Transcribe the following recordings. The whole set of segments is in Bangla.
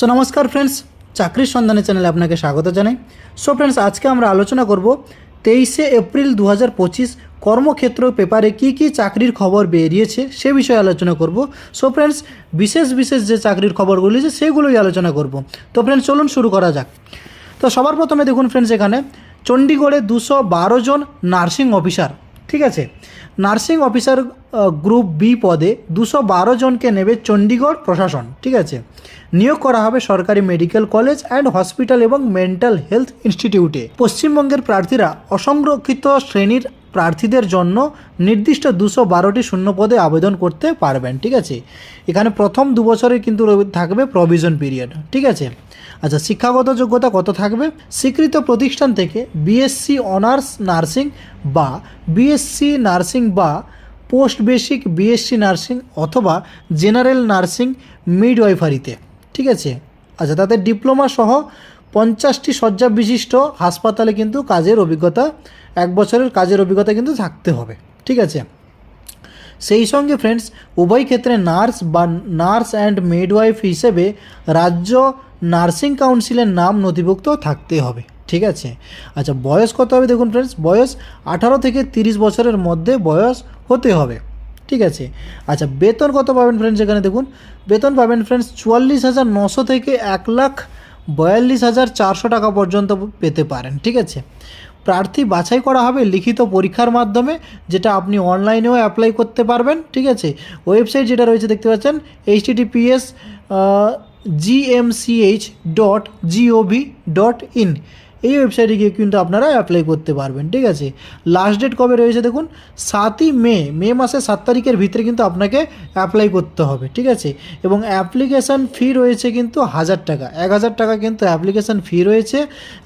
সো নমস্কার ফ্রেন্ডস চাকরির সন্ধানে চ্যানেলে আপনাকে স্বাগত জানাই। সো ফ্রেন্ডস আজকে আমরা আলোচনা করব তেইশে এপ্রিল দু হাজার পঁচিশ কর্মক্ষেত্র পেপারে কি কি চাকরির খবর বেরিয়েছে সে বিষয়ে আলোচনা করব। সো ফ্রেন্ডস বিশেষ বিশেষ যে চাকরির খবরগুলি আছে সেগুলোই আলোচনা করব। তো ফ্রেন্ডস চলুন শুরু করা যাক। তো, সবার প্রথমে দেখুন ফ্রেন্ডস এখানে চণ্ডীগড়ে দুশো জন নার্সিং অফিসার ঠিক আছে? নার্সিং অফিসার গ্রুপ বি পদে দুশো বারো জনকে নেবে চণ্ডীগড় প্রশাসন, ঠিক আছে? নিয়োগ করা হবে সরকারি মেডিকেল কলেজ অ্যান্ড হসপিটাল এবং মেন্টাল হেলথ ইনস্টিটিউটে। পশ্চিমবঙ্গের প্রার্থীরা অসংরক্ষিত শ্রেণির প্রার্থীদের জন্য নির্দিষ্ট দুশো বারোটি শূন্য পদে আবেদন করতে পারবেন, ঠিক আছে? এখানে প্রথম দু বছরের কিন্তু থাকবে প্রভিশন পিরিয়ড ঠিক আছে? আচ্ছা শিক্ষাগত যোগ্যতা কত থাকবে? স্বীকৃত প্রতিষ্ঠান থেকে বিএসসি অনার্স নার্সিং বা বিএসসি নার্সিং বা পোস্ট বেসিক বিএসসি নার্সিং অথবা জেনারেল নার্সিং মিডওয়াইফারিতে ঠিক আছে? আচ্ছা তাদের ডিপ্লোমা সহ পঞ্চাশটি শয্যা বিশিষ্ট হাসপাতালে কিন্তু কাজের অভিজ্ঞতা, এক বছরের কাজের অভিজ্ঞতা কিন্তু থাকতে হবে। ঠিক আছে? সেই সঙ্গে ফ্রেন্ডস উভয় ক্ষেত্রে নার্স বা নার্স অ্যান্ড মিডওয়াইফ হিসেবে রাজ্য নার্সিং কাউন্সিলের নাম নথিভুক্ত থাকতে হবে। ঠিক আছে? আচ্ছা বয়স কত হবে দেখুন ফ্রেন্ডস বয়স আঠারো থেকে তিরিশ বছরের মধ্যে বয়স হতে হবে। ঠিক আছে? আচ্ছা বেতন কত পাবেন ফ্রেন্ডস এখানে দেখুন? বেতন পাবেন ফ্রেন্ডস চুয়াল্লিশ হাজার নশো থেকে এক লাখ বয়াল্লিশ হাজার চারশো টাকা পর্যন্ত পেতে পারেন, ঠিক আছে? প্রার্থী বাছাই করা হবে লিখিত পরীক্ষার মাধ্যমে, যেটা আপনি অনলাইনেও অ্যাপ্লাই করতে পারবেন, ঠিক আছে? ওয়েবসাইট যেটা রয়েছে, দেখতে পাচ্ছেন H TTPS GMCH dot GOV dot in এই ওয়েবসাইটে গিয়ে কিন্তু আপনারা অ্যাপ্লাই করতে পারবেন, ঠিক আছে? লাস্ট ডেট কবে রয়েছে দেখুন? সাতই মে মে মাসের সাত তারিখের ভিতরে কিন্তু আপনাকে অ্যাপ্লাই করতে হবে, ঠিক আছে? এবং অ্যাপ্লিকেশান ফি রয়েছে কিন্তু হাজার টাকা, এক হাজার টাকা কিন্তু অ্যাপ্লিকেশান ফি রয়েছে।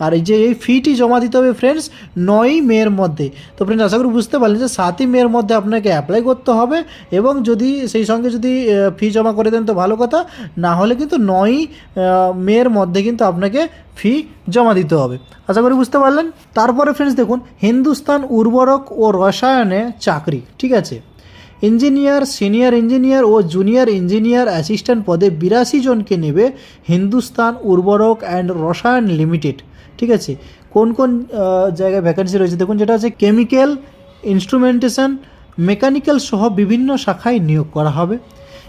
আর এই যে এই ফিটি জমা দিতে হবে ফ্রেন্ডস নয়ই মেয়ের মধ্যে। তো ফ্রেন্ডস আশা করি বুঝতে পারলেন যে সাতই মের মধ্যে আপনাকে অ্যাপ্লাই করতে হবে এবং যদি সেই সঙ্গে যদি ফি জমা করে দেন তো ভালো কথা, না হলে কিন্তু নয়ই মেয়ের মধ্যে কিন্তু আপনাকে ফি জমা দিতে হবে। আশা করি বুঝতে পারলেন? তারপরে ফ্রেন্ডস দেখুন, হিন্দুস্তান উর্বরক ও রসায়নে চাকরি, ঠিক আছে? ইঞ্জিনিয়ার সিনিয়র ইঞ্জিনিয়ার ও জুনিয়র ইঞ্জিনিয়ার অ্যাসিস্ট্যান্ট পদে বিরাশি জনকে নেবে হিন্দুস্তান উর্বরক অ্যান্ড রসায়ন লিমিটেড ঠিক আছে? কোন কোন জায়গায় ভ্যাকেন্সি রয়েছে? দেখুন, যেটা হচ্ছে কেমিক্যাল ইনস্ট্রুমেন্টেশন মেকানিক্যাল সহ বিভিন্ন শাখায় নিয়োগ করা হবে।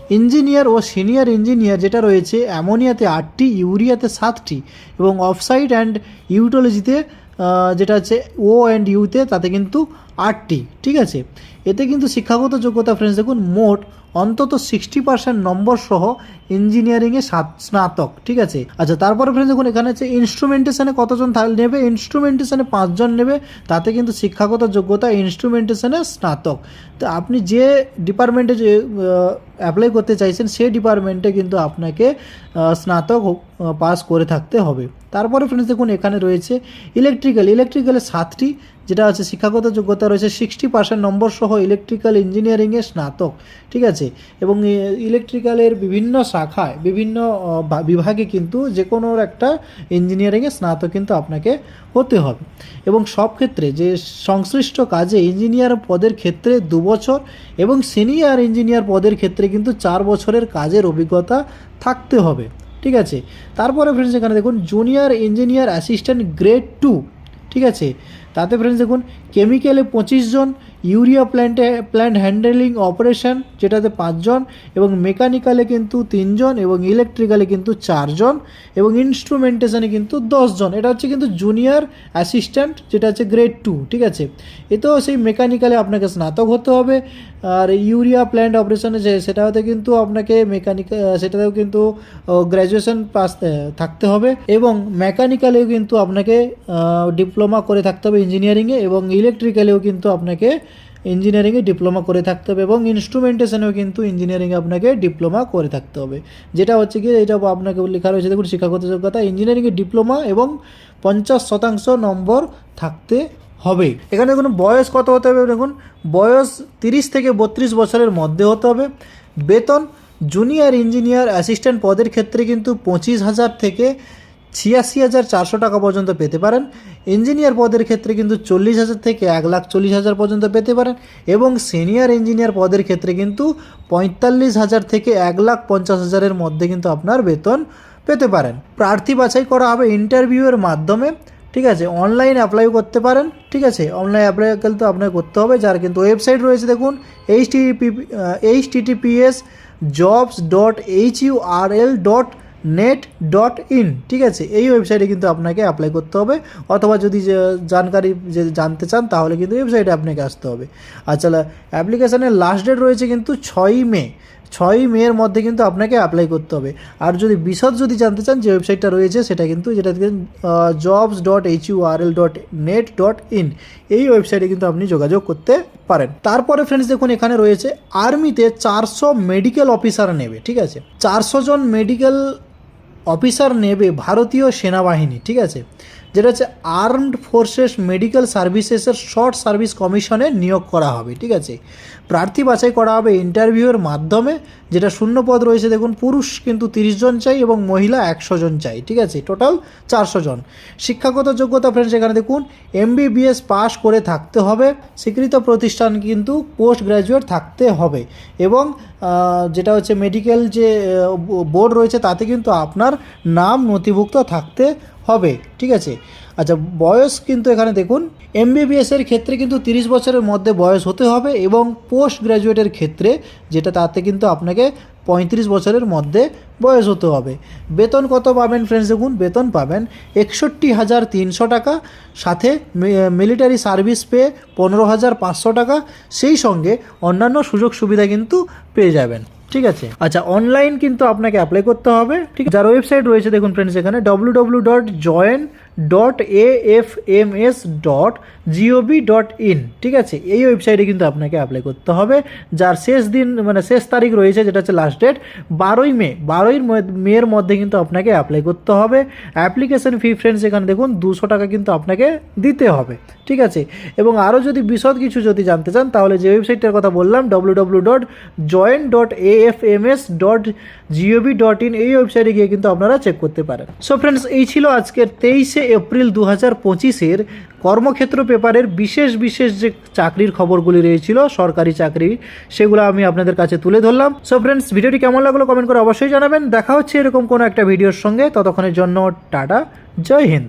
ইঞ্জিনিয়ার ও সিনিয়র ইঞ্জিনিয়ার যেটা রয়েছে অ্যামোনিয়াতে আটটি ইউরিয়াতে সাতটি এবং অফসাইড অ্যান্ড ইউটোলজিতে যেটা হচ্ছে ও অ্যান্ড ইউতে তাতে কিন্তু আটটি, ঠিক আছে? এতে কিন্তু শিক্ষাগত যোগ্যতা ফ্রেন্ডস দেখুন, মোট অন্তত সিক্সটি পার্সেন্ট নম্বর সহ ইঞ্জিনিয়ারিংয়ে স্নাতক, ঠিক আছে? আচ্ছা তারপরে ফ্রেন্ডস দেখুন, এখানে হচ্ছে ইনস্ট্রুমেন্টেশনে কতজন নেবে? ইনস্ট্রুমেন্টেশনে পাঁচজন নেবে, তাতে কিন্তু শিক্ষাগত যোগ্যতা ইনস্ট্রুমেন্টেশনে স্নাতক। তো আপনি যে ডিপার্টমেন্টে যে অ্যাপ্লাই করতে চাইছেন সেই ডিপার্টমেন্টে কিন্তু আপনাকে স্নাতক পাস করে থাকতে হবে। তারপরে ফ্রেন্ডস দেখুন, এখানে রয়েছে ইলেকট্রিক্যাল ইলেকট্রিক্যালে সাতটি, যেটা আছে শিক্ষাগত যোগ্যতা রয়েছে সিক্সটি পার্সেন্ট নম্বর সহ ইলেকট্রিক্যাল ইঞ্জিনিয়ারিংয়ে স্নাতক, ঠিক আছে? এবং ইলেকট্রিক্যালের বিভিন্ন শাখায়, বিভিন্ন বিভাগে কিন্তু যে কোনো একটা ইঞ্জিনিয়ারিংয়ে স্নাতক কিন্তু আপনাকে হতে হবে। এবং সব ক্ষেত্রে যে সংশ্লিষ্ট কাজে ইঞ্জিনিয়ার পদের ক্ষেত্রে দু বছর এবং সিনিয়র ইঞ্জিনিয়ার পদের ক্ষেত্রে কিন্তু চার বছরের কাজের অভিজ্ঞতা থাকতে হবে। ঠিক আছে? তারপরে ফ্রেন্ডস এখানে দেখুন junior engineer assistant grade two ঠিক আছে? তাতে ফ্রেন্ডস দেখুন কেমিক্যালে পঁচিশ জন ইউরিয়া প্ল্যান্টে প্ল্যান্ট হ্যান্ডেলিং অপারেশন যেটাতে পাঁচজন, এবং মেকানিক্যালে কিন্তু তিনজন, এবং ইলেকট্রিক্যালে কিন্তু চারজন, এবং ইনস্ট্রুমেন্টেশনে কিন্তু দশজন। এটা হচ্ছে কিন্তু জুনিয়র অ্যাসিস্ট্যান্ট যেটা হচ্ছে গ্রেড টু ঠিক আছে? এতেও সেই মেকানিক্যালে আপনাকে স্নাতক হতে হবে, আর ইউরিয়া প্ল্যান্ট অপারেশনে যে, সেটাতে কিন্তু আপনাকে মেকানিক সেটাতেও কিন্তু গ্র্যাজুয়েশন পাস থাকতে হবে, এবং মেকানিক্যালেও কিন্তু আপনাকে ডিপ্লোমা করে থাকতে হবে ইঞ্জিনিয়ারিংয়ে এবং ইলেকট্রিক্যালেও কিন্তু আপনাকে ইঞ্জিনিয়ারিংয়ে ডিপ্লোমা করে থাকতে হবে এবং ইনস্ট্রুমেন্টেশনেও কিন্তু ইঞ্জিনিয়ারিংয়ে আপনাকে ডিপ্লোমা করে থাকতে হবে। যেটা হচ্ছে কি এটা আপনাকে লেখা রয়েছে, দেখুন, শিক্ষাগত যোগ্যতা ইঞ্জিনিয়ারিংয়ে ডিপ্লোমা এবং পঞ্চাশ শতাংশ নম্বর থাকতে হবে। এখানে দেখুন, বয়স কত হতে হবে দেখুন, বয়স তিরিশ থেকে বত্রিশ বছরের মধ্যে হতে হবে। বেতন জুনিয়র ইঞ্জিনিয়ার অ্যাসিস্ট্যান্ট পদের ক্ষেত্রে কিন্তু পঁচিশ হাজার থেকে ছিয়াশি হাজার চারশো টাকা পর্যন্ত পেতে পারেন। ইঞ্জিনিয়ার পদের ক্ষেত্রে কিন্তু চল্লিশ হাজার থেকে এক লাখ চল্লিশ হাজার পর্যন্ত পেতে পারেন এবং সিনিয়র ইঞ্জিনিয়ার পদের ক্ষেত্রে কিন্তু পঁয়তাল্লিশ হাজার থেকে এক লাখ পঞ্চাশ হাজারের মধ্যে কিন্তু আপনার বেতন পেতে পারেন। প্রার্থী বাছাই করা হবে ইন্টারভিউয়ের মাধ্যমে, ঠিক আছে? অনলাইন অ্যাপ্লাই করতে পারেন, ঠিক আছে? অনলাইন অ্যাপ্লাই কিন্তু আপনাকে করতে হবে। যার কিন্তু ওয়েবসাইট রয়েছে, দেখুন, H TP H TTPS jobs dot H U R L dot net dot in ঠিক আছে? এই ওয়েবসাইটে কিন্তু আপনাকে অ্যাপ্লাই করতে হবে। অথবা যদি যে জানকারি যে জানতে চান, তাহলে কিন্তু ওয়েবসাইটে আপনাকে আসতে হবে। আচ্ছা অ্যাপ্লিকেশানের লাস্ট ডেট রয়েছে কিন্তু ছয়ই মে। ছয়ই মের মধ্যে কিন্তু আপনাকে অ্যাপ্লাই করতে হবে। আর যদি বিশদ যদি জানতে চান, যে ওয়েবসাইটটা রয়েছে, সেটা কিন্তু যেটা jobs dot H U R L dot net dot in এই ওয়েবসাইটে কিন্তু আপনি যোগাযোগ করতে পারেন। তারপরে ফ্রেন্ডস দেখুন, এখানে রয়েছে আর্মিতে চারশো মেডিকেল অফিসার নেবে, ঠিক আছে? চারশো জন মেডিকেল অফিসার নেবে ভারতীয় সেনাবাহিনী ঠিক আছে? যেটা হচ্ছে আর্মড ফোর্সেস মেডিকেল সার্ভিসেসের শর্ট সার্ভিস কমিশনে নিয়োগ করা হবে, ঠিক আছে? প্রার্থী বাছাই করা হবে ইন্টারভিউয়ের মাধ্যমে, যেটা শূন্য পদ রয়েছে, দেখুন, পুরুষ কিন্তু তিরিশ জন চাই এবং মহিলা একশো জন চাই, ঠিক আছে? টোটাল চারশো জন। শিক্ষাগত যোগ্যতা ফ্রেন্ডস এখানে দেখুন এমবিবিএস পাস করে থাকতে হবে, স্বীকৃত প্রতিষ্ঠান কিন্তু পোস্ট গ্র্যাজুয়েট থাকতে হবে এবং যেটা হচ্ছে মেডিকেল যে বোর্ড রয়েছে তাতে কিন্তু আপনার নাম নথিভুক্ত থাকতে হবে, ঠিক আছে? আচ্ছা বয়স কিন্তু এখানে দেখুন এমবিবিএস এর ক্ষেত্রে কিন্তু তিরিশ বছরের মধ্যে বয়স হতে হবে এবং পোস্ট গ্র্যাজুয়েটের ক্ষেত্রে যেটা তাতে কিন্তু আপনাকে পঁয়ত্রিশ বছরের মধ্যে বয়স হতে হবে। বেতন কত পাবেন ফ্রেন্ডস দেখুন, বেতন পাবেন একষট্টি হাজার তিনশো টাকা, সাথে মিলিটারি সার্ভিস পে পনেরো হাজার পাঁচশো টাকা, সেই সঙ্গে অন্যান্য সুযোগ সুবিধা কিন্তু পেয়ে যাবেন। ঠিক আছে? আচ্ছা অনলাইন কিন্তু আপনাকে অ্যাপ্লাই করতে হবে, ঠিক যার ওয়েবসাইট রয়েছে, দেখুন ফ্রেন্ডস এখানে W W dot join dot A F M S dot GOV dot in ঠিক আছে? এই ওয়েবসাইটে কিন্তু আপনাকে অ্যাপ্লাই করতে হবে। যার শেষ দিন মানে শেষ তারিখ রয়েছে, যেটা হচ্ছে লাস্ট ডেট বারোই মে। বারোই মের মধ্যে কিন্তু আপনাকে অ্যাপ্লাই করতে হবে। অ্যাপ্লিকেশন ফি ফ্রেন্ডস এখানে দেখুন, দুশো টাকা কিন্তু আপনাকে দিতে হবে। ঠিক আছে? এবং আরও যদি বিশদ কিছু যদি জানতে চান, তাহলে যে ওয়েবসাইটটার কথা বললাম W W dot join dot A F M S dot gov dot in এই ওয়েবসাইটে গিয়ে কিন্তু আপনারা চেক করতে পারেন। সো ফ্রেন্ডস এই ছিল আজকের তেইশে এপ্রিল দু হাজার পঁচিশের কর্মক্ষেত্র পেপারের বিশেষ বিশেষ যে চাকরির খবরগুলি রয়েছিল, সরকারি চাকরি, সেগুলো আমি আপনাদের কাছে তুলে ধরলাম। সো ফ্রেন্ডস ভিডিওটি কেমন লাগল কমেন্ট করে অবশ্যই জানাবেন। দেখা হচ্ছে এরকম কোনো একটা ভিডিওর সঙ্গে। ততক্ষণের জন্য টাটা, জয় হিন্দ।